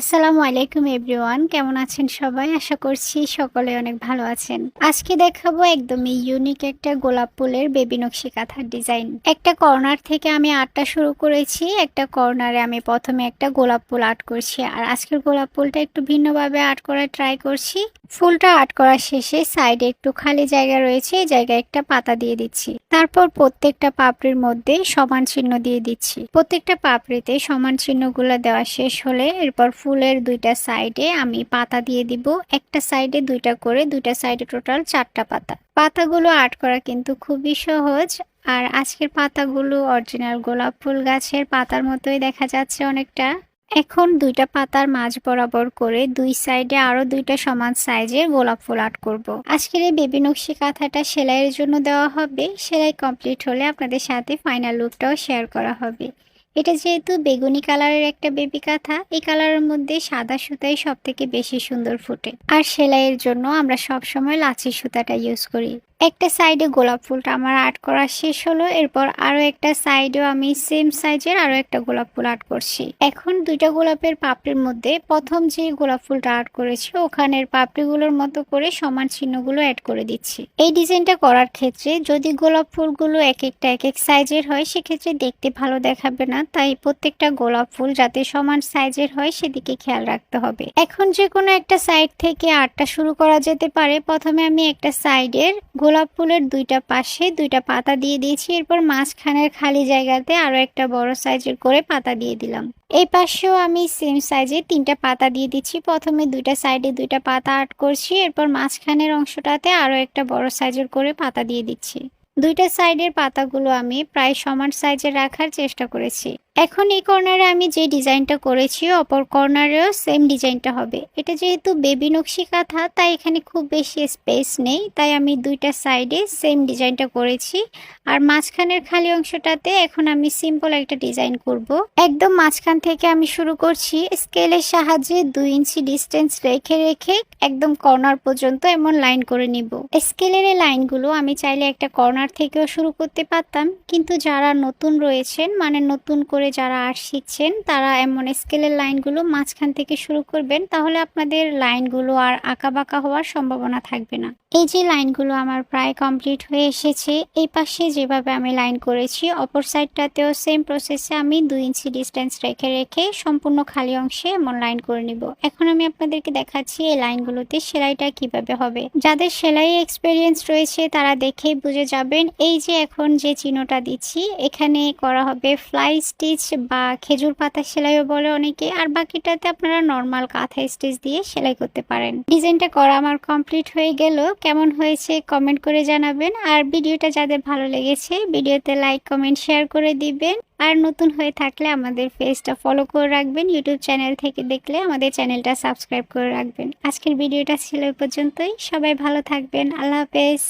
আসসালামু আলাইকুম এভরিওয়ান, কেমন আছেন সবাই? আশা করছি সকলে অনেক ভালো আছেন। আজকে দেখাবো একদমই ইউনিক একটা গোলাপ ফুলের বেবি নকশি কাঁথার ডিজাইন একটা কর্নার থেকে আমি আর্টটা শুরু করেছি, একটা কর্নারে আমি প্রথমে একটা গোলাপ ফুল আর্ট করছি। আর আজকের গোলাপ ফুলটা একটু ভিন্নভাবে আর্ট করার ট্রাই করছি। ফুলটা আর্ট করার শেষে সাইডে একটু খালি জায়গা রয়েছে, এই জায়গায় একটা পাতা দিয়ে দিচ্ছি। তারপর প্রত্যেকটা পাপড়ির মধ্যে সমান চিহ্ন দিয়ে দিচ্ছি। প্রত্যেকটা পাপড়িতে সমান চিহ্নগুলো দেওয়া শেষ হলে এরপর ফুলের দুইটা সাইডে আমি পাতা দিয়ে দিব। একটা সাইডে দুইটা করে, দুইটা সাইডে টোটাল চারটা পাতা। পাতাগুলো আর্ট করা কিন্তু খুবই সহজ। আর আজকের পাতাগুলো অরিজিনাল গোলাপ ফুল গাছের পাতার মতোই দেখা যাচ্ছে অনেকটা। এখন দুইটা পাতার মাঝ বরাবর করে দুই সাইডে আরও দুইটা সমান সাইজের গোলাপ ফুল আর্ট করব। আজকের এই বেবি নকশি কাঁথাটা সেলাইয়ের জন্য দেওয়া হবে সেলাই কমপ্লিট হলে আপনাদের সাথে ফাইনাল লুকটাও শেয়ার করা হবে এটা যেহেতু বেগুনি কালারের একটা বেবি কাঁথা, এই কালারের মধ্যে সাদা সুতাই সব থেকে বেশি সুন্দর ফুটে। আর সেলাইয়ের জন্য আমরা সব সময় লাচি সুতাটা ইউজ করি। একটা সাইডে গোলাপ ফুলটা আমার আর্ট করা শেষ হলো, এরপর আরও একটা সাইডেও আমি সেম সাইজের আরও একটা গোলাপ ফুল আর্ট করছি। এখন দুইটা গোলাপের পাপড়ির মধ্যে প্রথম যে গোলাপ ফুলটা আর্ট করেছি, ওখানের পাপড়িগুলোর মতো করে সমান চিহ্নগুলো অ্যাড করে দিচ্ছি। এই ডিজাইনটা করার ক্ষেত্রে যদি গোলাপ ফুলগুলো এক একটা এক এক সাইজের হয়, সেক্ষেত্রে দেখতে ভালো দেখাবে না। তাই প্রত্যেকটা গোলাপ ফুল যাতে সমান সাইজের হয় সেদিকে খেয়াল রাখতে হবে। এখন যে কোনো একটা সাইড থেকে আর্টটা শুরু করা যেতে পারে। প্রথমে আমি একটা সাইডের গোলাপ ফুলের দুইটা পাশে দুইটা পাতা দিয়ে দিয়েছি। এরপর মাঝখানের খালি জায়গাতে আরও একটা বড় সাইজের করে পাতা দিয়ে দিলাম। এই পাশেও আমি সেম সাইজে তিনটা পাতা দিয়ে দিচ্ছি। প্রথমে দুইটা সাইডে দুইটা পাতা আর্ট করছি। এরপর মাঝখানের অংশটাতে আরও একটা বড় সাইজের করে পাতা দিয়ে দিচ্ছি। দুইটা সাইডের পাতাগুলো আমি প্রায় সমান সাইজে রাখার চেষ্টা করেছি। এখন এই কর্নারে আমি যে ডিজাইনটা করেছি, অপর কর্নারেও সেম ডিজাইনটা হবে। এটা যেহেতু বেবি নকশি কাঁথা, তাই এখানে খুব বেশি স্পেস নেই। তাই আমি দুইটা সাইডে সেম ডিজাইনটা করেছি। আর মাঝখানের খালি অংশটাতে এখন আমি সিম্পল একটা ডিজাইন করব। একদম মাঝখান থেকে আমি শুরু করছি। স্কেলের সাহায্যে দুই ইঞ্চি ডিস্টেন্স রেখে রেখে একদম কর্নার পর্যন্ত এমন লাইন করে নিব। স্কেলের এই লাইনগুলো আমি চাইলে একটা কর্নার থেকেও শুরু করতে পারতাম। কিন্তু যারা নতুন রয়েছেন মানে নতুন করে যারা আর্ট শিখছেন তারা এমন স্কেলের লাইনগুলো মাঝখান থেকে শুরু করবেন, তাহলে আপনাদের লাইনগুলো আর আঁকা বাঁকা হওয়ার সম্ভাবনা থাকবে না। এই যে লাইনগুলো আমার প্রায় কমপ্লিট হয়ে এসেছে, এই পাশে যেভাবে আমি লাইন করেছি, অপর সাইডটাতেও সেম প্রসেসে আমি দুই ইঞ্চি ডিস্টেন্স রেখে রেখে সম্পূর্ণ খালি অংশে এমন লাইন করে নিব। এখন আমি আপনাদেরকে দেখাচ্ছি এই লাইনগুলোতে সেলাইটা কীভাবে হবে। যাদের সেলাই এক্সপিরিয়েন্স রয়েছে, তারা দেখেই বুঝে যাবেন, এই যে এখন যে চিহ্নটা দিচ্ছি, এখানে করা হবে ফ্লাই স্টিচ বা খেজুর পাতা সেলাইও বলে অনেকে, আর বাকিটাতে আপনারা নর্মাল কাঁথা স্টিচ দিয়ে সেলাই করতে পারেন। ডিজাইনটা করা আমার কমপ্লিট হয়ে গেল। কেমন হয়েছে কমেন্ট করে জানাবেন। আর ভিডিওটা যাদের ভালো লেগেছে, ভিডিওতে লাইক কমেন্ট শেয়ার করে দিবেন। আর নতুন হয়ে থাকলে আমাদের পেজটা ফলো করে রাখবেন। ইউটিউব চ্যানেল থেকে দেখলে আমাদের চ্যানেলটা সাবস্ক্রাইব করে রাখবেন। আজকের ভিডিওটা ছিল এ পর্যন্তই। সবাই ভালো থাকবেন। আল্লাহ হাফেজ।